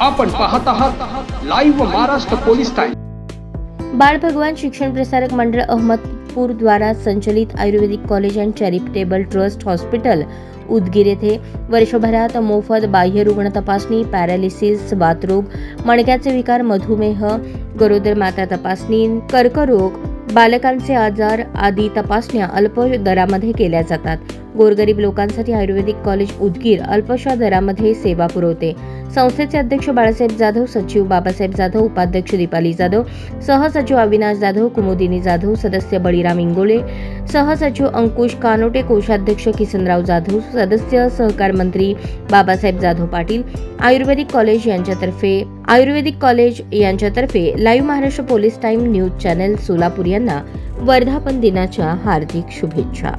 आपण पाहत आहात लाईव्ह महाराष्ट्र पोलीस टाइम बाळ भगवान शिक्षण प्रसारक मंडळ अहमदपूर द्वारा संचलित ayurvedic college and charitable trust hospital Udgir येथे वर्षभरात मोफत बाह्य रुग्ण तपासणी पॅरालिसिस बाथरोग मणक्याचे विकार मधुमेह गरोदर माता तपासणी कर्करोग बालकांचे आजार आदी तपासण्या अल्प दरामध्ये केल्या जातात. गोरगरीब लोकांसाठी आयुर्वेदिक कॉलेज उदगीर अल्पशा दरामध्ये सेवा पुरवते. संस्थेचे अध्यक्ष बाळासाहेब जाधव सचिव बाबासाहेब जाधव उपाध्यक्ष दीपाली जाधव सहसचिव अविनाश जाधव कुमुदिनी जाधव सदस्य बळीराम इंगोले सहसचिव अंकुश कानोटे कोषाध्यक्ष किसनराव जाधव सदस्य सहकार मंत्री बाबासाहेब जाधव पाटील आयुर्वेदिक कॉलेज यांच्यातर्फे आयुर्वेदिक कॉलेज यांच्यातर्फे live Maharashtra police time news channel Solapur यांना वर्धापन दिनाच्या हार्दिक शुभेच्छा.